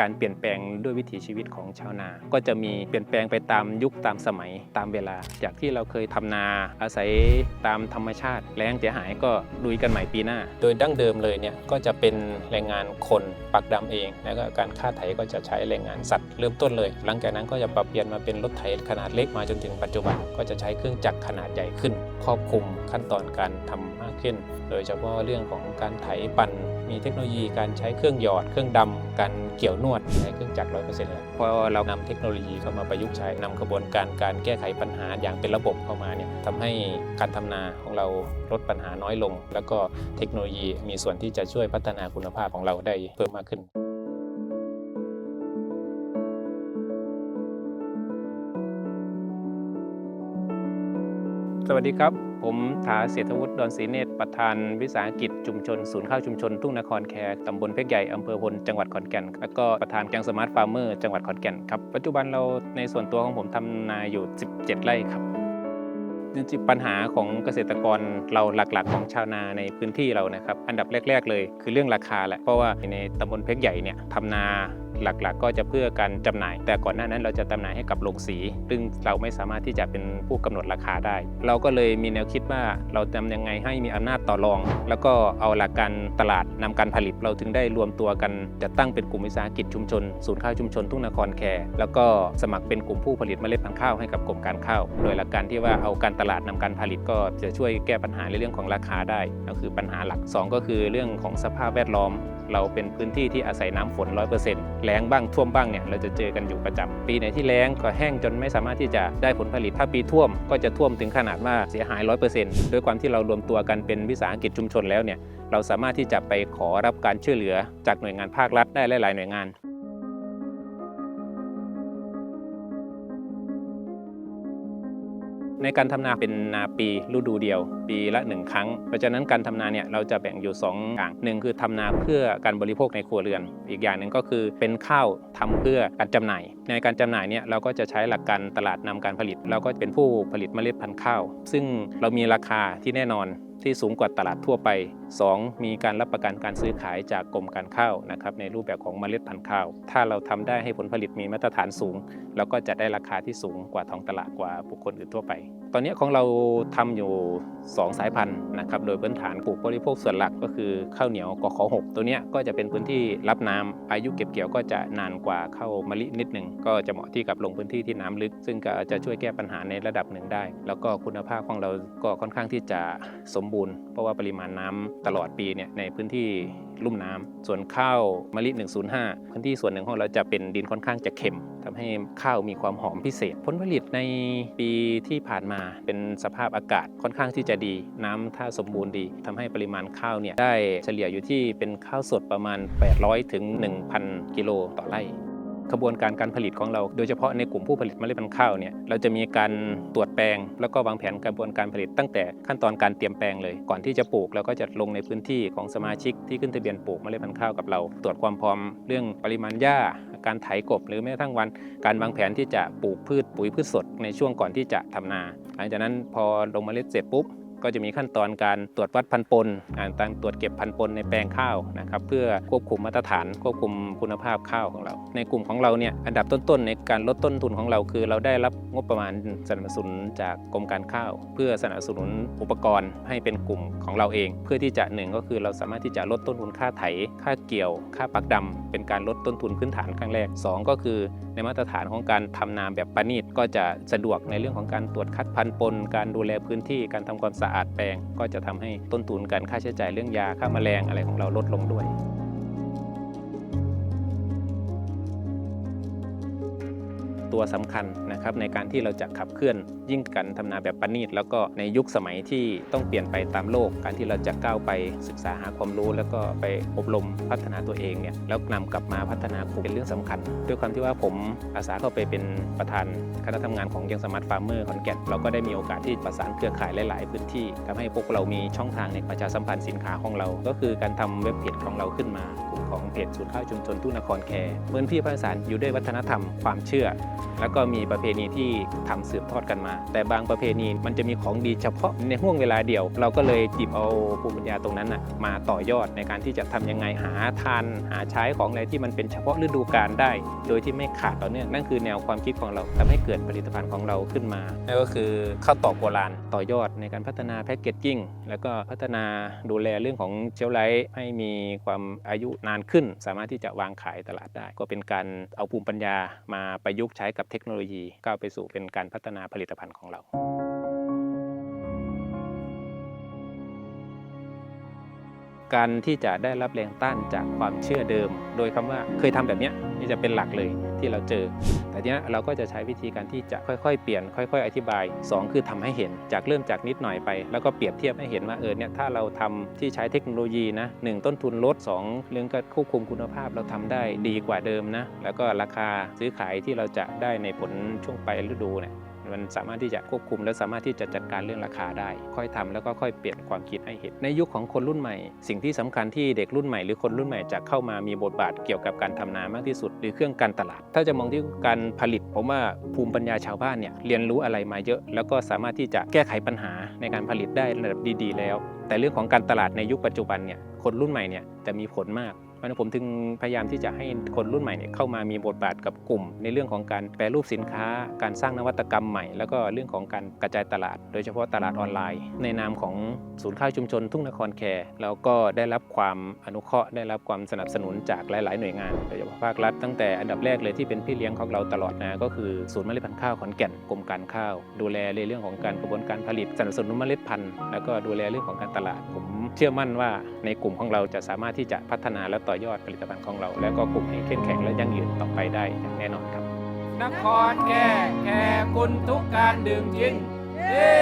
การเปลี่ยนแปลงด้วยวิถีชีวิตของชาวนา ก็จะมีเปลี่ยนแปลงไปตามยุคตามสมัยตามเวลา จากที่เราเคยทำนาอาศัยตามธรรมชาติแล้งเสียหายก็ลุยกันใหม่ปีหน้า โดยดั้งเดิมเลยเนี่ยก็จะเป็นแรงงานคนปักดำเอง แล้วก็การฆ่าไถก็จะใช้แรงงานสัตว์เริ่มต้นเลย หลังจากนั้นก็จะปรับเปลี่ยนมาเป็นรถไถขนาดเล็กมาจนถึงปัจจุบันก็จะใช้เครื่องจักรขนาดใหญ่ขึ้น ครอบคลุมขั้นตอนการทำมากขึ้น โดยเฉพาะเรื่องของการไถปั่น มีเทคโนโลยีการใช้เครื่องหยอด เครื่องดำการเกี่ยวนวดในเครื่องจักรร้อยเปอร์เซ็นต์เลยพอเรานำเทคโนโลยีเข้ามาประยุกต์ใช้นำกระบวนการการแก้ไขปัญหาอย่างเป็นระบบเข้ามาเนี่ยทำให้การทำนาของเราลดปัญหาน้อยลง แล้วก็เทคโนโลยีมีส่วนที่จะช่วยพัฒนาคุณภาพของเราได้เพิ่มมากขึ้น สวัสดีครับ ผมถาเศรษฐวุฒิดอนศรีเนตรประธานวิสาหกิจชุมชน ศูนย์ข้าวชุมชน ทุ่งนครแคร์ตำบลเพชรใหญ่อำเภอพลจังหวัดขอนแก่น แล้วก็ประธานแกงสมาร์ทฟาร์มเมอร์จังหวัดขอนแก่นครับ ปัจจุบันเราในส่วนตัวของผมทำนาอยู่ 17 ไร่ครับจริงๆปัญหาของเกษตรกรเราหลักๆ ของชาวนาในพื้นที่เรานะครับ อันดับแรก ๆ เลย คือเรื่องราคาแหละเพราะว่าในตำบลเพชรใหญ่เนี่ยทำนา หลักๆก็จะเพื่อการจำหน่าย แต่ก่อนหน้านั้นเราจะจำหน่ายให้กับโรงสี ซึ่งเราไม่สามารถที่จะเป็นผู้กำหนดราคาได้ เราก็เลยมีแนวคิดว่าเราทำยังไงให้มีอำนาจต่อรอง แล้วก็เอาหลักการตลาดนำการผลิตเราถึงได้รวมตัวกันจะตั้งเป็นกลุ่มวิสาหกิจชุมชน ศูนย์ข้าวชุมชนทุ่งนครแคร์แล้วก็สมัครเป็นกลุ่มผู้ผลิตเมล็ดพันธุ์ข้าวให้กับกรมการข้าวโดยหลักการที่ว่าเอาการตลาดนำการผลิตก็จะช่วยแก้ปัญหาในเรื่องของราคาได้ก็คือปัญหาหลักสองก็คือเรื่องของสภาพแวดล้อม เราเป็นพื้นที่ที่อาศัยน้ำฝน 100%แล้งบ้างท่วมบ้างเนี่ยเราจะเจอกันอยู่ประจำปีไหนที่แล้งก็แห้งจนไม่สามารถที่จะได้ผลผลิตถ้าปีท่วม ก็จะท่วมถึงขนาดว่าเสียหาย 100%ด้วยความที่เรารวมตัวกันเป็นวิสาหกิจชุมชนแล้วเนี่ยเราสามารถที่จะไปขอรับการช่วยเหลือจากหน่วยงานภาครัฐได้หลาย ๆ หน่วยงาน ในการทำนาเป็นนาปีฤดูเดียว ปีละหนึ่งครั้ง เพราะฉะนั้นการทำนาเนี่ยเราจะแบ่งอยู่2อย่างหนึ่งคือทำนาเพื่อการบริโภคในครัวเรือน อีกอย่างหนึ่งก็คือเป็นข้าวทำเพื่อการจำหน่าย ในการจำหน่ายเนี่ยเราก็จะใช้หลักการตลาดนำการผลิต เราก็เป็นผู้ผลิตเมล็ดพันธุ์ข้าว ซึ่งเรามีราคาที่แน่นอนที่สูงกว่าตลาดทั่วไป 2. มีการรับประกันการซื้อขายจากกรมการข้าวนะครับในรูปแบบของเมล็ดพันธุ์ข้าว ถ้าเราทำได้ให้ผลผลิตมีมาตรฐานสูง เราก็จะได้ราคาที่สูงกว่าท้องตลาดกว่าบุคคลอื่นทั่วไป ตอนนี้ของเราทำอยู่ 2 สายพันธุ์นะครับ โดยพื้นฐานปลูกบริโภคส่วนหลักก็คือข้าวเหนียวกข6ตัวนี้ก็จะเป็นพื้นที่รับน้ำอายุเก็บเกี่ยวก็จะนานกว่าข้าวมะลินิดหนึ่งก็จะเหมาะที่กับลงพื้นที่ที่น้ำลึก ซึ่งก็จะช่วยแก้ปัญหาในระดับหนึ่งได้ แล้วก็คุณภาพของเราก็ค่อนข้างที่จะสมบูรณ์ เพราะว่าปริมาณน้ำตลอดปีเนี่ยในพื้นที่ ลุ่มน้ำส่วนข้าวมะลิ 105 พื้นที่ส่วนหนึ่งของเราจะเป็นดินค่อนข้างจะเค็มทำให้ข้าวมีความหอมพิเศษ ผลผลิตในปีที่ผ่านมาเป็นสภาพอากาศค่อนข้างที่จะดี น้ำถ้าสมบูรณ์ดีทำให้ปริมาณข้าวเนี่ยได้เฉลี่ยอยู่ที่เป็นข้าวสดประมาณ 800ถึง1,000 กิโลต่อไร่ กระบวนการการผลิตของเรา โดยเฉพาะในกลุ่มผู้ผลิตเมล็ดพันธุ์ข้าวเนี่ยเราจะมีการตรวจแปลง แล้วก็วางแผนกระบวนการผลิตตั้งแต่ขั้นตอนการเตรียมแปลงเลย ก่อนที่จะปลูกเราก็จะลงในพื้นที่ของสมาชิกที่ขึ้นทะเบียนปลูกเมล็ดพันธุ์ข้าวกับเรา ตรวจความพร้อมเรื่องปริมาณหญ้าการไถกบ หรือแม้กระทั่งวัน การวางแผนที่จะปลูกพืชปุ๋ยพืชสดในช่วงก่อนที่จะทำนา หลังจากนั้นพอลงเมล็ดเสร็จปุ๊บ ก็จะมีขั้นตอนการตรวจวัดพันปนการตรวจเก็บพันปนในแปลงข้าวนะครับเพื่อควบคุมมาตรฐานควบคุมคุณภาพข้าวของเรา ในกลุ่มของเราเนี่ยอันดับต้นๆ ในการลดต้นทุนของเราคือ เราได้รับงบประมาณสนับสนุนจากกรมการข้าว เพื่อสนับสนุนอุปกรณ์ให้เป็นกลุ่มของเราเอง เพื่อที่จะหนึ่งก็คือเราสามารถที่จะลดต้นทุนค่าไถ ค่าเกี่ยว ค่าปักดำเป็นการลดต้นทุนพื้นฐานครั้งแรกสองก็คือในมาตรฐานของการทำนาแบบประณีตก็จะสะดวกในเรื่องของการตรวจคัดพันปนการดูแลพื้นที่การทำความสะอาดอาจแปลง ก็จะทำให้ต้นทุนการค่าใช้จ่ายเรื่องยาค่าแมลงอะไรของเราลดลงด้วย ตัวสำคัญนะครับในการที่เราจะขับเคลื่อนยิ่งกันทำนาแบบประณีตแล้วก็ในยุคสมัยที่ต้องเปลี่ยนไปตามโลก การที่เราจะก้าวไปศึกษาหาความรู้ แล้วก็ไปอบรมพัฒนาตัวเองเนี่ยแล้วนำกลับมาพัฒนากลุ่มเป็นเรื่องสำคัญ ด้วยความที่ว่าผมอาสาเข้าไปเป็นประธานคณะทำงานของยังสมาร์ทฟาร์มเมอร์ขอนแก่นเราก็ได้มีโอกาสที่ประสานเครือข่ายหลาย ๆ พื้นที่ทำให้พวกเรามีช่องทางในประชาสัมพันธ์สินค้าของเรา ก็คือการทำเว็บเพจของเราขึ้นมากลุ่มของเพจศูนย์ข้าวชุมชนทุ่งนครแคร์เหมือนพี่ภาษานอยู่ด้วยวัฒนธรรมความเชื่อแล้วก็มีประเพณีที่ทำสืบทอดกันมา แต่บางประเพณีมันจะมีของดีเฉพาะในห่วงเวลาเดียว เราก็เลยหยิบเอาภูมิปัญญาตรงนั้นนะมาต่อยอดในการที่จะทำยังไงหาทานหาใช้ของอะไรที่มันเป็นเฉพาะฤดูกาลได้ โดยที่ไม่ขาดต่อเนื่องนั่นคือแนวความคิดของเราทำให้เกิดผลิตภัณฑ์ของเราขึ้นมานั่นก็คือข้าวตอกโบราณต่อยอดในการพัฒนาแพคเกจจิ้งแล้วก็พัฒนาดูแลเรื่องของเชลฟ์ไลท์ให้มีความอายุนานขึ้น สามารถที่จะวางขายตลาดได้ ก็เป็นการเอาภูมิปัญญามาประยุกต์ใช้กับเทคโนโลยีก้าวไปสู่เป็นการพัฒนาผลิตภัณฑ์ของเรา การที่จะได้รับแรงต้านจากความเชื่อเดิม โดยคำว่าเคยทำแบบนี้นี่จะเป็นหลักเลยที่เราเจอ แต่ทีนี้ยเราก็จะใช้วิธีการที่จะค่อยๆ เปลี่ยนค่อย ๆ อธิบาย 2 คือทำให้เห็นจากเริ่มจากนิดหน่อยไป แล้วก็เปรียบเทียบให้เห็นว่าเออเนี่ยถ้าเราทำที่ใช้เทคโนโลยีนะหนึ่งต้นทุนลด 2 เรื่องการควบคุมคุณภาพเราทำได้ดีกว่าเดิมนะแล้วก็ราคาซื้อขายที่เราจะได้ในผลช่วงปลายฤดูเนี่ย มันสามารถที่จะควบคุม และสามารถที่จะจัดการเรื่องราคาได้ ค่อยทำแล้วก็ค่อยเปลี่ยนความคิดให้เห็นในยุคของคนรุ่นใหม่ สิ่งที่สำคัญที่เด็กรุ่นใหม่หรือคนรุ่นใหม่จะเข้ามามีบทบาทเกี่ยวกับการทำนามากที่สุด หรือเครื่องการตลาด ถ้าจะมองที่การผลิตผมว่าภูมิปัญญาชาวบ้านเนี่ยเรียนรู้อะไรมาเยอะ แล้วก็สามารถที่จะแก้ไขปัญหาในการผลิตได้ระดับดี ๆ แล้ว แต่เรื่องของการตลาดในยุคปัจจุบันเนี่ยคนรุ่นใหม่เนี่ยจะมีผลมาก ราะนั้นผมถึงพยายามที่จะให้คนรุ่นใหม่เนี่ยเข้ามามีบทบาทกับกลุ่ม ในเรื่องของการแปรรูปสินค้า การสร้างนวัตกรรมใหม่ แล้วก็เรื่องของการกระจายตลาด โดยเฉพาะตลาดออนไลน์ ในนามของศูนย์ข้าวชุมชน ทุ่งนครแคร์แล้วก็ได้รับความอนุเคราะห์ได้รับความสนับสนุนจากหลาย ๆ หน่วยงานโดยเฉพาะภาครัฐตั้งแต่อันดับแรกเลยที่เป็นพี่เลี้ยงของเราตลอดนะก็คือศูนย์เมล็ดพันธุ์ข้าวขอนแก่นกรมการข้าว ดูแลในเรื่องของการกระบวนการผลิตสนับสนุนเมล็ดพันธุ์แล้วก็ดูแลเรื่องของการตลาดผมเชื่อมั่นว่าในกลุ่มของเราจะสามารถที่จะพัฒนาและต่อยอดผลิตภัณฑ์ของเรา แล้วก็กลุ่มให้เข้มแข็งและยั่งยืนต่อไปได้อย่างแน่นอนครับ นครแก่แค่คุณทุกการดื่มกินเย้